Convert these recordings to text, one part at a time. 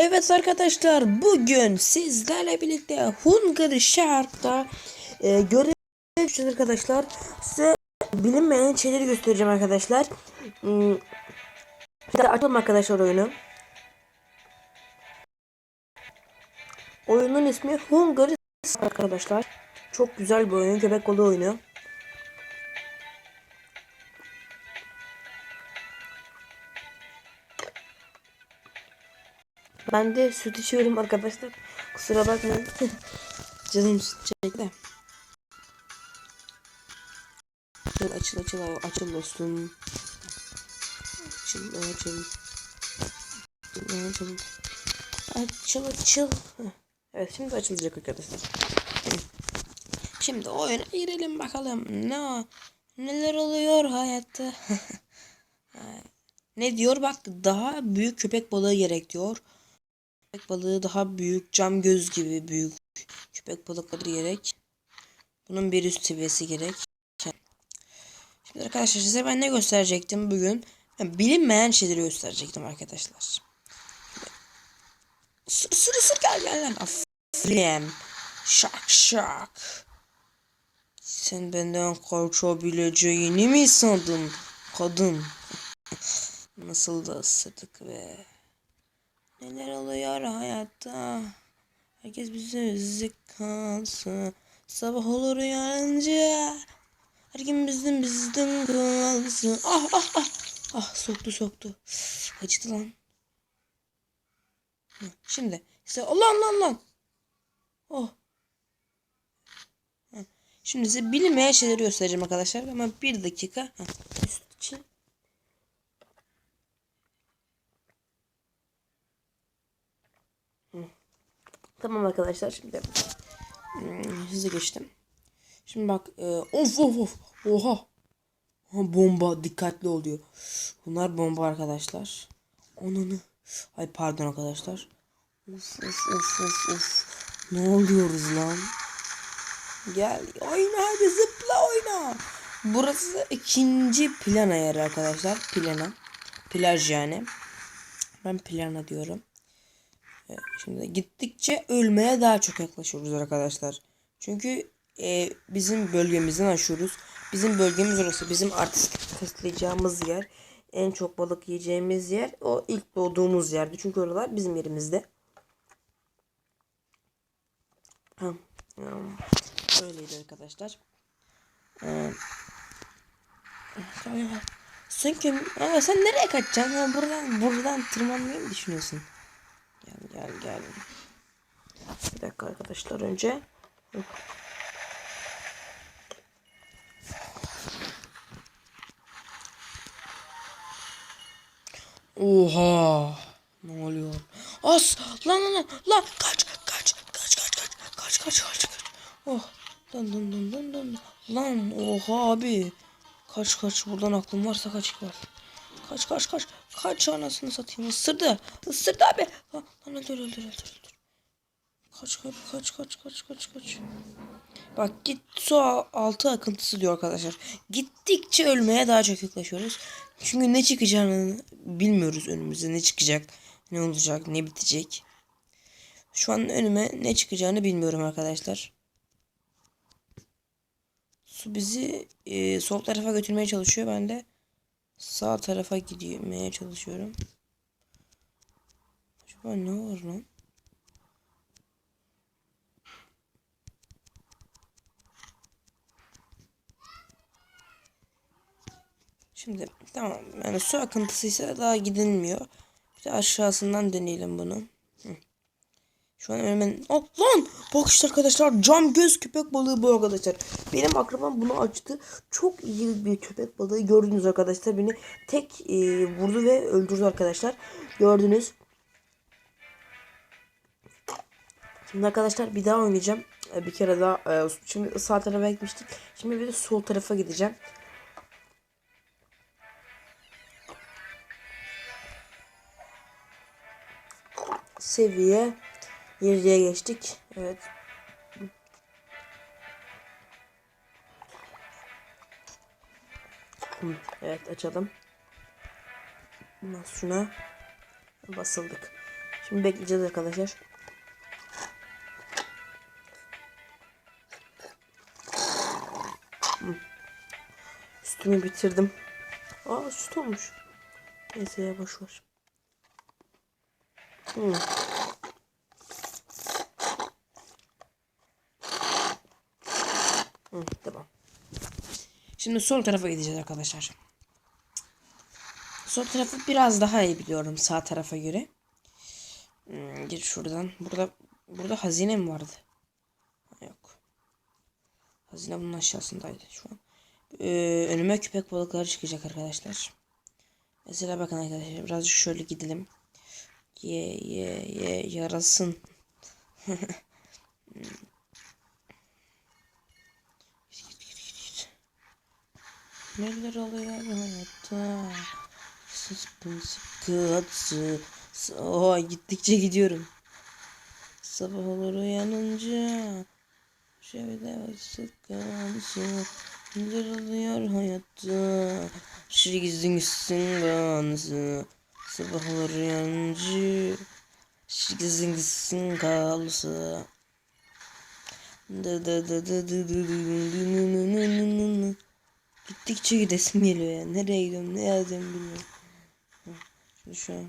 Evet arkadaşlar bugün sizlerle birlikte Hungary Shark'ta e, görev yapacağız arkadaşlar. Size bilinmeyen şeyleri göstereceğim arkadaşlar. Hmm, açalım arkadaşlar oyunu. Oyunun ismi Hungary Shark arkadaşlar. Çok güzel bir oyun. Köpek balığı oyunu. Ben de süt içiyorum arkadaşlar. Kusura bakmayın. Canım süt çekti. Açıl açıl açıl açıl dostum. Açıl açıl. Açıl açıl. Açıl açıl. Evet şimdi açılacak arkadaşlar. Şimdi oyuna girelim bakalım. Ne neler oluyor hayatta. ne diyor bak daha büyük köpek balığı gerek diyor. Köpek balığı daha büyük, cam göz gibi büyük köpek balıkları gerek. Bunun bir üst seviyesi gerek. Şimdi arkadaşlar size ben ne gösterecektim bugün? Ben bilinmeyen şeyleri gösterecektim arkadaşlar. Sır sır sır gel gel gel. Aferin. Şak şak. Sen benden kaçabileceğini mi sandın kadın? Nasıl da ısırdık ve Neler oluyor hayatta? Herkes bizi üzük kalsın. Sabah olur uyanınca. Her gün bizim bizden kalsın. Ah ah ah. Ah soktu soktu. Acıdı lan. Şimdi size Allah lan lan. Oh. Şimdi size bilinmeyen şeyleri göstereceğim arkadaşlar ama bir dakika. Hı, Üst için. Tamam arkadaşlar şimdi hmm, hızlı geçtim. Şimdi bak e, of of of oha. Ha, bomba dikkatli oluyor. Bunlar bomba arkadaşlar. Onunu. Ay pardon arkadaşlar. Of of of of of. Ne oluyoruz lan? Gel oyna hadi zıpla oyna. Burası ikinci plan ayarı arkadaşlar. Plana. Plaj yani. Ben plana diyorum. Şimdi gittikçe ölmeye daha çok yaklaşıyoruz arkadaşlar. Çünkü e, bizim bölgemizden aşıyoruz. Bizim bölgemiz orası. Bizim artistik testlayacağımız yer. En çok balık yiyeceğimiz yer. O ilk doğduğumuz yerdi. Çünkü oralar bizim yerimizde. Ha, Öyleydi arkadaşlar. Ee, sen kim? Sen nereye kaçacaksın? Buradan buradan tırmanmayı mı düşünüyorsun? Gel gel. Bir dakika arkadaşlar önce. Oha. Ne oluyor? As lan lan lan kaç kaç kaç kaç kaç kaç kaç kaç kaç. Oh. Dın dın dın dın dın. Lan oha abi. Kaç kaç buradan aklım varsa kaç var. Kaç kaç kaç. Kaç anasını satayım. Isırdı. Isırdı abi. Lan, lan öldür öldür öldür öldür. Kaç kaç kaç kaç kaç kaç kaç. Bak git su altı akıntısı diyor arkadaşlar. Gittikçe ölmeye daha çok yaklaşıyoruz. Çünkü ne çıkacağını bilmiyoruz önümüzde. Ne çıkacak, ne olacak, ne bitecek. Şu an önüme ne çıkacağını bilmiyorum arkadaşlar. Su bizi e, sol tarafa götürmeye çalışıyor. Ben de sağ tarafa gitmeye çalışıyorum. Acaba ne var lan? Şimdi tamam yani su akıntısıysa daha gidilmiyor. Bir de aşağısından deneyelim bunu. Şu an önüme... Oh, lan! Bak işte arkadaşlar cam göz köpek balığı bu arkadaşlar. Benim akrabam bunu açtı. Çok iyi bir köpek balığı gördünüz arkadaşlar. Beni tek e, vurdu ve öldürdü arkadaşlar. Gördünüz. Şimdi arkadaşlar bir daha oynayacağım. E, Bir kere daha. e, Şimdi sağ tarafa gitmiştik. Şimdi bir de sol tarafa gideceğim. seviye 7'ye geçtik. Evet. Evet açalım. Ondan şuna basıldık. Şimdi bekleyeceğiz arkadaşlar. Sütümü bitirdim. Aa süt olmuş. Neyse ya boş. Hı. Hı, tamam. Şimdi sol tarafa gideceğiz arkadaşlar. Sol tarafı biraz daha iyi biliyorum sağ tarafa göre. Hmm, git şuradan. Burada burada hazine mi vardı? Yok. Hazine bunun aşağısındaydı şu an. Ee, önüme köpek balıkları çıkacak arkadaşlar. Mesela bakın arkadaşlar birazcık şöyle gidelim. Ye ye ye yarasın. Neler oluyor hayatta? Sıspın sıkıntı. Oha gittikçe gidiyorum. Sabah olur uyanınca. Şöyle sıkıntı. Neler oluyor hayatta? Şiri gizli gitsin gansı. Sabah olur uyanınca. Şiri gizli gitsin kalsı. Dı dı dı dı dı dı dı dı dı dı dı dı dı. Gittikçe gidesim geliyor ya. Nereye gidiyorum ne yazacağım bilmiyorum. Şu an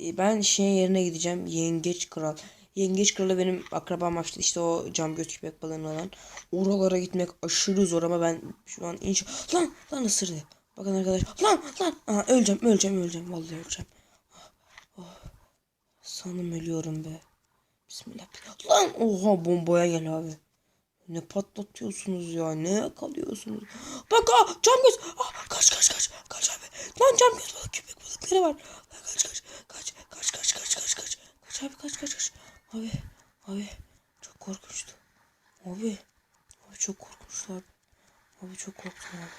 E, ben şey yerine gideceğim. Yengeç Kral. Yengeç Kralı benim akrabam açtı. İşte o cam göz köpek balığını alan. Oralara gitmek aşırı zor ama ben şu an inşa... Lan lan ısırdı. Bakın arkadaş. Lan lan. Aha, öleceğim öleceğim öleceğim. Vallahi öleceğim. Oh. Sanırım ölüyorum be. Bismillah. Lan oha bombaya gel abi. Ne patlatıyorsunuz ya? Ne kalıyorsunuz? Bak aa cam göz. Aa, kaç kaç kaç. Kaç abi. Lan cam göz balık köpek balıkları var. Kaç kaç. Kaç kaç kaç kaç kaç kaç. Kaç abi kaç kaç kaç. Abi abi çok korkunçtu. Abi abi çok korkunçtu abi. Abi çok korktum abi.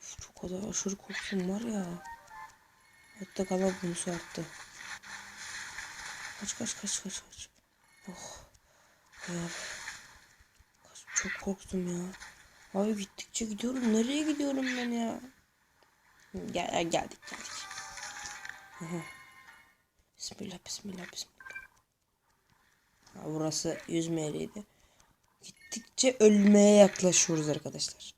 Of, çok kadar aşırı korktum var ya. Hatta kalan bunu sarttı. Kaç kaç kaç kaç kaç. Oh. Ya. Çok korktum ya. Abi gittikçe gidiyorum. Nereye gidiyorum ben ya? Gel geldik geldik. Bismillah bismillah bismillah. Ha, burası yüzme yeriydi. Gittikçe ölmeye yaklaşıyoruz arkadaşlar.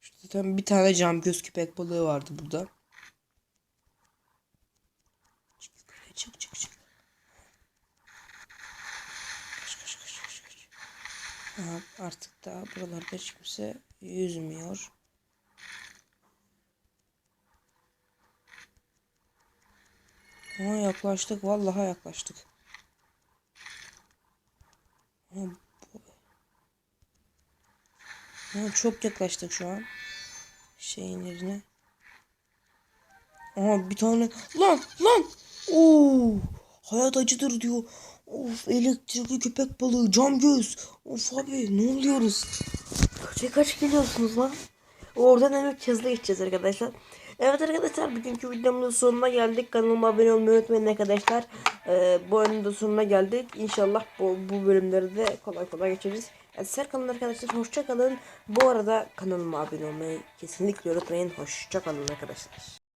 Şurada tam bir tane cam göz köpek balığı vardı burada. Çık çık çık çık. Kaç kaç kaç kaç kaç. Artık da buralarda hiç kimse yüzmüyor. Ama yaklaştık. Vallahi yaklaştık. Ama çok yaklaştık şu an. Şeyin yerine. Aha bir tane. Lan lan. Oo. Hayat acıdır diyor. Of elektrikli köpek balığı cam göz. Of abi ne oluyoruz? Kaça kaç geliyorsunuz lan? Oradan hemen hızlı geçeceğiz arkadaşlar. Evet arkadaşlar bugünkü videomuzun sonuna geldik. Kanalıma abone olmayı unutmayın arkadaşlar. Ee, bu oyunun da sonuna geldik. İnşallah bu, bu bölümleri de kolay kolay geçeriz. Yani Serkan'ın arkadaşlar hoşça kalın. Bu arada kanalıma abone olmayı kesinlikle unutmayın. Hoşça kalın arkadaşlar.